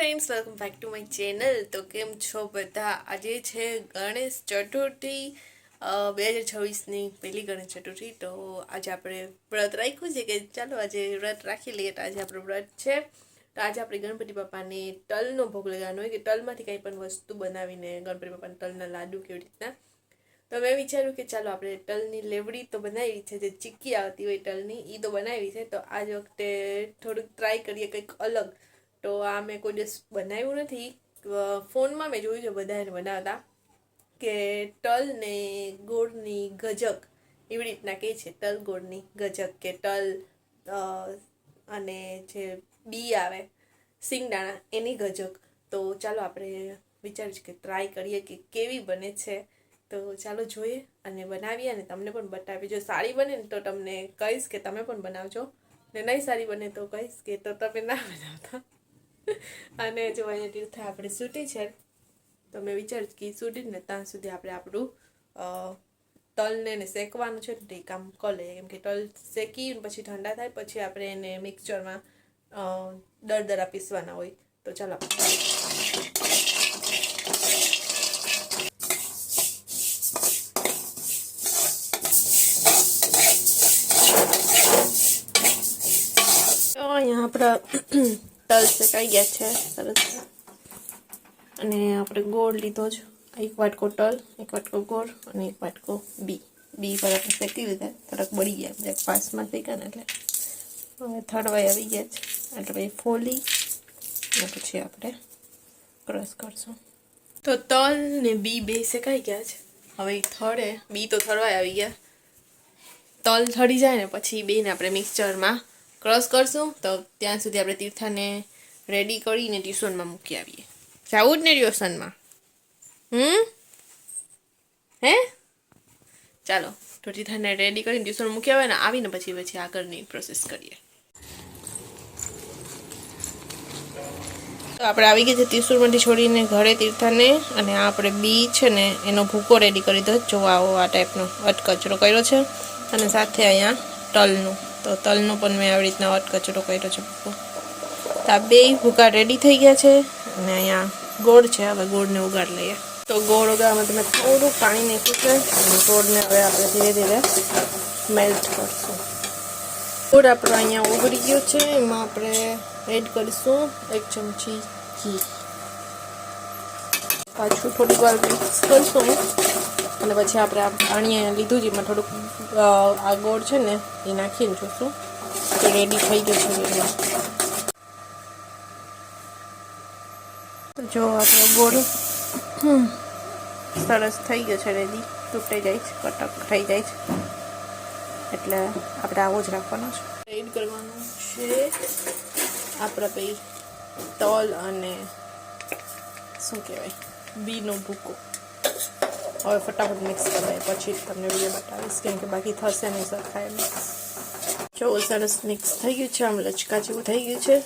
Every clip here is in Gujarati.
Friends, welcome back to my channel. તો કેમ છો બધા? આજે છે ગણેશ ચતુર્થી બે હજાર છવ્વીસની પહેલી ગણેશ ચતુર્થી. તો આજે આપણે વ્રત રાખ્યું છે કે ચાલો આજે વ્રત રાખી લઈએ. તો આજે આપણું વ્રત છે. તો આજે આપણે ગણપતિ બાપાને તલનો ભોગ લગાવવાનો હોય કે તલમાંથી કંઈ પણ વસ્તુ બનાવીને ગણપતિ બાપાને તલના લાડુ કેવી રીતના. તો મેં વિચાર્યું કે ચાલો આપણે તલની લેવડી તો બનાવી છે, જે ચીક્કી આવતી હોય તલની એ તો બનાવી છે. તો આજ વખતે થોડુંક ટ્રાય કરીએ કંઈક અલગ. તો આ મેં કોઈ દિવસ બનાવ્યું નથી. ફોનમાં મેં જોયું છે બધાને બનાવતા કે તલ ને ગોળની ગજક એવી રીતના કહે છે, તલ ગોળની ગજક કે તલ અને જે બી આવે, સિંગદાણા એની ગજક. તો ચાલો આપણે વિચાર્યું કે ટ્રાય કરીએ કે કેવી બને છે. તો ચાલો જોઈએ અને બનાવીએ અને તમને પણ બતાવીએ. જો સારી બને ને તો તમને કહીશ કે તમે પણ બનાવજો. ને નહીં સારી બને તો કહીશ કે તો તમે ના બનાવતા. અને જો અહીંયા તીર્થા આપણે સૂટી છે, તો મેં વિચાર્યું કે સૂટી ને ત્યાં સુધી આપણે આપણું તલને એને શેકવાનું છે તે કામ કરી લઈએ કેમ કે તલ શેકી પછી ઠંડા થાય, પછી આપણે એને મિક્સચરમાં દરદરા પીસવાના હોય. તો ચાલો. અહીંયા આપણા તલ શેકાઈ ગયા છે? સરસ. અને આપણે ગોળ લીધો જ. એક વાટકો તલ, એક વાટકો ગોળ અને એક વાટકો બી બી પર આપણે શેકી લીધા. થોડાક બળી ગયા. બધા ફાસ્ટમાં શેકા ને એટલે. હવે થડવાઈ આવી ગયા છે. એટલે પછી ફોલી અને પછી આપણે ક્રશ કરશું. તો તલ ને બી બે શેકાઈ ગયા છે. હવે થળે બી તો થડવાઈ આવી ગયા. તલ થડી જાય ને પછી બેને આપણે મિક્સચરમાં ક્રશ કરશું, તો ત્યાં સુધી આપણે તીર્થાને રેડી કરીને ટ્યુશનમાં મૂકી આવીએ. જવું જ ને ટ્યુશનમાં હમ? હે? ચાલો, તો તીર્થાને રેડી કરીને ટ્યુશન મૂકી આવે ને આવીને પછી પછી આગળની પ્રોસેસ કરીએ. તો આપણે આવી ગયા છે ત્રિશુરમાંથી છોડીને ઘરે તીર્થાને અને આ આપણે બી છે ને એનો ભૂકો રેડી કરી દો જો આવો આ ટાઈપનો અટકચરો કર્યો છે. અને સાથે અહીંયા તલનું. તો તલનો પણ મેં આવી રીતના અટકચરો કર્યો છે ભૂકો તો આ બે ભૂકા રેડી થઈ ગયા છે અને અહીંયા ગોળ છે. હવે ગોળને ઉગાડ લઈએ. તો ગોળ ઉગાડવામાં તમે થોડું પાણી નાખ્યું છે અને ગોળને હવે આપણે ધીરે ધીરે મેલ્ટ કરશું. ગોળ આપણો અહીંયા ઉગડી ગયો છે. એમાં આપણે એડ કરીશું એક ચમચી ઘી. પાછું થોડીક વાર મિક્સ કરીશું. અને પછી આપણે આ પાણી લીધું છે એમાં થોડુંક આ ગોળ છે ને, એ નાખીને જોશું. તો રેડી થઈ ગયું છે કે જો આપણો ગોળ સરસ થઈ ગયો છે રેડી તૂટી જાય છે, કટક થઈ જાય છે. એટલે આપણે આવો જ રાખવાનો છે. એડ કરવાનું છે આપણે પછી તલ અને શું કહેવાય? બીનો ભૂકો. હવે ફટાફટ મિક્સ કરી પછી તમને વીડિયો બતાવીશ, કેમ કે બાકી થશે નહીં સરખાય મિક્સ જો, સરસ મિક્સ થઈ ગયું છે, આમ લચકા જેવું થઈ ગયું છે.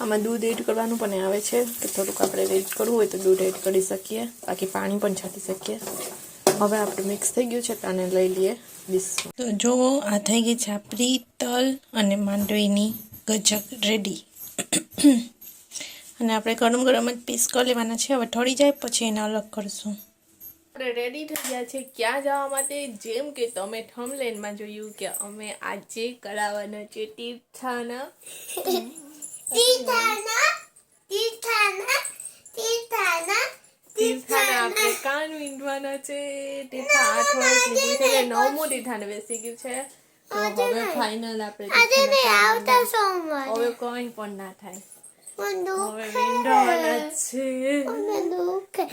આમાં દૂધ એડ કરવાનું પણ આવે છે, કે થોડુંક આપણે એડ કરવું હોય તો દૂધ એડ કરી શકીએ. બાકી પાણી પણ છાંટી શકીએ. હવે આપણે મિક્સ થઈ ગયું છે, તો આને લઈ લઈએ. ડીશમાં તો જુઓ, આ થઈ ગઈ છે આપણી તલ અને માંડવીની ગજક રેડી અને આપણે ગરમ ગરમ જ પીસ કરી લેવાના છે. હવે ઠળી જાય, પછી એને અલગ કરશું. આપણે રેડી થઈ ગયા છે ક્યાં જવા માટે? જેમ કે તમે થમલેનમાં જોયું કે અમે આજે કરાવવાના છે તીર્થાના. તીર્થાના તીર્થાના તીર્થાના તીર્થાના આપણે કાન વીંધવાના છે. તીર્થા આઠ વર્ષ નીકળી છે નવમું તીર્થાને બેસી ગયું છે. તો હવે ફાઇનલ આપણે આજે નહીં આવતા વીંધવા- હવે કોઈ પણ ના થાય. મને દુખે છે. મને દુખે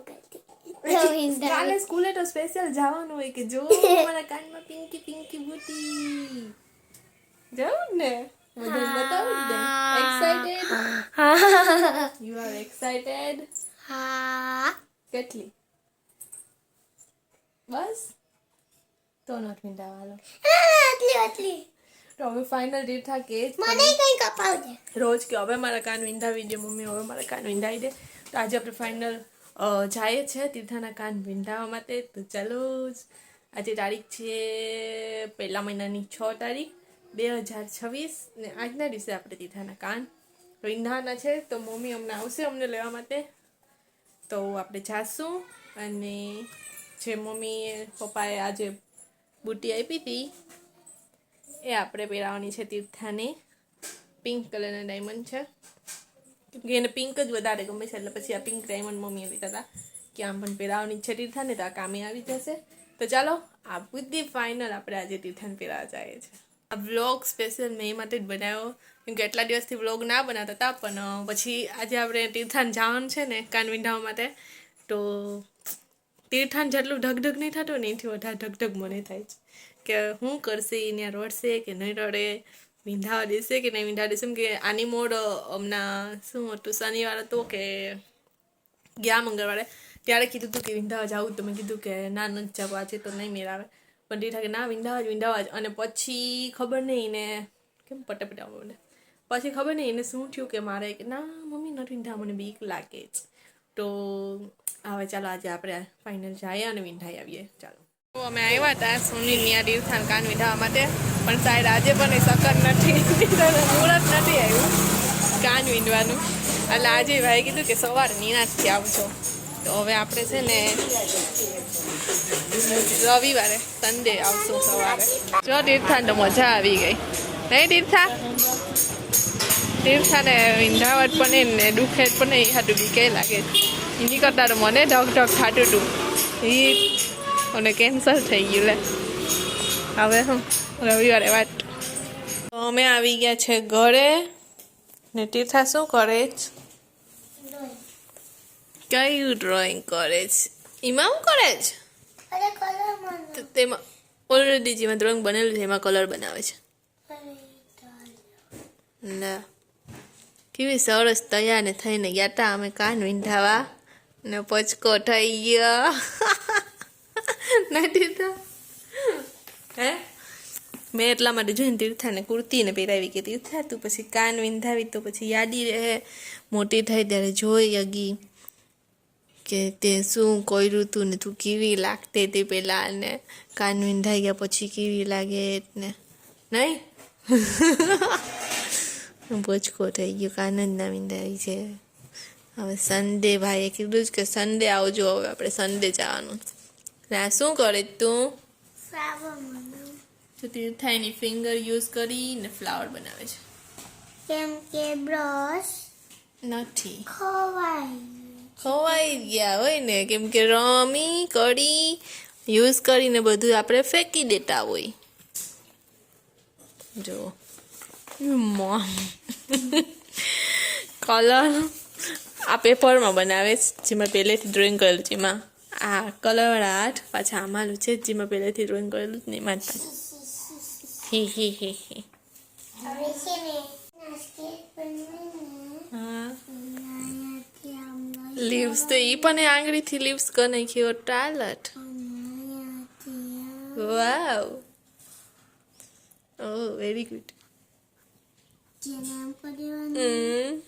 કાલ કાલે સ્કૂલે તો સ્પેશિયલ જવાનું હોય કે જો મારા કાનમાં પિંકી પિંકી બુટી જવું ને બધું બતાવું ને એક્સાઇટેડ યુ આર એક્સાઇટેડ હા કેટલી બસ તો નથી મીંડાવાલો આટલી આટલી તો હવે ફાઇનલ તીર્થા કે મને કઈ કપાવજે રોજ કે હવે મારા કાન વિંધાવી દે મમ્મી હવે મારા કાન વિંધાવી દે તો આજે આપણે ફાઇનલ જાય છે તીર્થાના કાન વિંધાવવા માટે. તો ચાલો આજે તારીખ છે પહેલા મહિનાની છ તારીખ, બે હજાર છવ્વીસ ને આજના દિવસે આપણે તીર્થાના કાન વિંધાના છે. તો મમ્મી અમને આવશે અમને લેવા માટે. તો આપણે જાશું અને જે મમ્મીએ પપ્પાએ આજે બુટી આપી હતી, એ આપણે પહેરાવવાની છે તીર્થાને. પિંક કલરના ડાયમંડ છે. કેમ કે એને પિંક જ વધારે ગમે છે એટલે પછી આ પિંક ડાયમંડ મમ્મી લીધા હતા કે આમ પણ પહેરાવવાની છે તીર્થાને તો આ કામે આવી જશે તો ચાલો આ બુદ્ધિ ફાઇનલ આપણે આજે તીર્થાને પહેરાવા જઈએ છે આ વ્લોગ સ્પેશિયલ મેં માટે જ બનાવ્યો કેમ કે એટલા દિવસથી વ્લોગ ના બનાવતા હતા પણ પછી આજે આપણે તીર્થાન જવાનું છે ને કાનવિંધાવા માટે તો તીર્થાન જેટલું ઢગઢગ નહીં થતું ને એથી વધારે ઢગઢગ મને થાય છે કે હું કરશે એને રડશે કે નહીં રડે વિંધાવા દેશે કે નહીં વિંધાવા દેશે કે આની મોડ હમણાં શું હતું શનિવાર હતો કે ગયા મંગળવારે ત્યારે કીધું હતું કે વિંધાવા જાવું તો મેં કીધું કે ના નથી જવું આજે તો નહીં મેળ આવે પણ દીઠા કે ના વિંધાવા જ વિંધાવા જ અને પછી ખબર નહીં ને કેમ પટાપટા પટે મને પછી ખબર નહીં એને શું થયું કે મારે કે ના મમ્મી નથી વિંધા મને બીક લાગે જ તો હવે ચાલો આજે આપણે ફાઇનલ જઈએ અને વિંધાઈ આવીએ ચાલો તો અમે આવ્યા હતા સોની નિયા તીર્થાન કાન વિંધાવા માટે. પણ સાહેબ આજે પણ એ સકર નથી. મુહૂર્ત નથી આવ્યું. કાન વિંધવાનું એટલે આજે ભાઈ કીધું કે સવાર નિનાદથી આવજો. તો હવે આપણે છે ને રવિવારે સન્ડે આવશું સવારે. જો તીર્થાને તો મજા આવી ગઈ. નહીં તીર્થા તીર્થાને વિંધાવટ પણ નહીં ને દુખે પણ નહીં હાટું કંઈ લાગે એની કરતાં મને ઢગ ઢગ થાટું હતું. એ અને કેન્સર થઈ ગયું લે. હવે હું રવિવારે વાત. અમે આવી ગયા છે ઘરે. ને તીર્થા શું કરે છે? કયું ડ્રોઈંગ કરે છે? એમાં શું કરે છે? તેમાં ઓલરેડી જેમાં ડ્રોઈંગ બનેલું છે એમાં કલર બનાવે છે. ના કેવી સરસ તૈયાર ને થઈને ગયા તા અમે કાન વિંધાવા. ને પચકો થઈ ગયો. નથી તો હે? મેં એટલા માટે જોઈને તીર્થાને કુર્તીને પહેરાવી કે તીર્થા, તું પછી કાન વિંધાવી તો પછી યાદી રહે. મોટી થાય ત્યારે જોઈ અગી કે તે શું કર્યું તું ને તું કેવી લાગતી તે પહેલાં ને કાન વિંધાઈ ગયા પછી કેવી લાગે ને. નહીં? બચકો થઈ ગયો, કાન જ ના વિંધાઈ છે. હવે સન્ડે ભાઈએ કીધું જ કે સન્ડે આવજો, હવે આપણે સન્ડે જવાનું ના શું કરે તું? તો તીર્થા એની ફિંગર યુઝ કરીને ફ્લાવર બનાવે છે. કેમ કે બ્રશ નથી. ખોવાઈ ખવાઈ ગયા હોય ને કેમ કે રમી કડી યુઝ કરીને બધું આપણે ફેંકી દેતા હોય. જો. મોમ. કલર આ પેપરમાં બનાવે છે જેમાં પહેલેથી ડ્રોઈંગ કરેલું છે એમાં આ કલરવાળા આર્ટ પાછા આમાંલું છે જેમાં પહેલેથી ડ્રોઈંગ કરેલું જ નહીં માનતા હે હે હે હે. લીવ્સ તો એ પણ આંગળીથી લીવ્સ કરી નાખ્યો ટાલટ. અહીંયાથી વાવ ઓ વેરી ગુડ જેને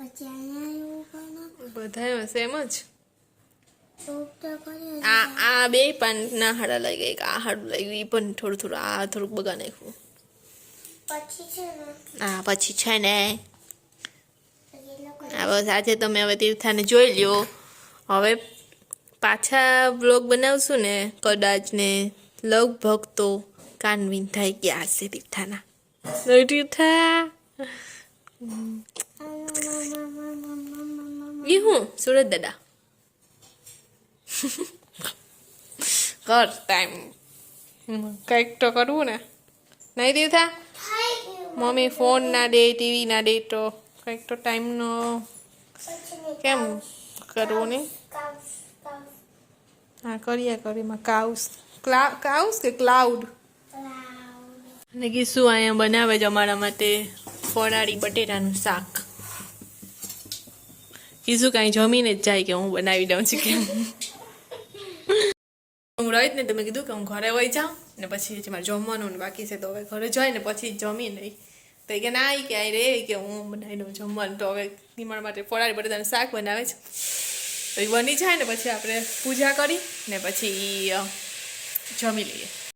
પછી હશે એવું કરી. નાખવાનું બધા સેમ જ? આ આ બે પાન ના હાડા લઈ ગઈ આ હાડું લાગ્યું એ પણ થોડું થોડું આ થોડુંક બગા નાખ્યું. હા આ પછી છે ને? બસ આજે તમે હવે તીર્થાને જોઈ લ્યો. હવે પાછા બ્લોગ બનાવશું ને કદાચ ને લગભગ તો કાન વિંધાઈ ગયા હશે તીર્થાના. તીર્થા. એ હું? સુરત દાદા. કર ટાઈમ કંઈક તો કરવું ને. નહીં દેવતા? મમ્મી ફોન ના દે, ટીવી ના દે તો કંઈક તો ટાઈમનો કેમ કરવું નહીં? હા, કરીએ કરીમાં કાઉસ. કાઉસ કે ક્લાઉડ ક્લાઉડ અને કીશું અહીંયા બનાવે છે અમારા માટે ફરાળી બટેટાનું શાક. કીધું કાંઈ જમીને જ જાય કે હું બનાવી દઉં છું કેમ હું. રહી જ ને તમે કીધું કે હું ઘરે વહી જાઉં ને પછી જે મારે જમવાનું ને બાકી છે તો હવે ઘરે જાય ને પછી જમી લઈ તો એ કે ના, ઈ કે આ રે કે હું બનાવી દઉં જમવાનું. તો હવે નિમણ માટે ફરાળી બટેટાનું શાક બનાવે છે. તો એ બની જાય ને પછી આપણે પૂજા કરી ને પછી જમી લઈએ.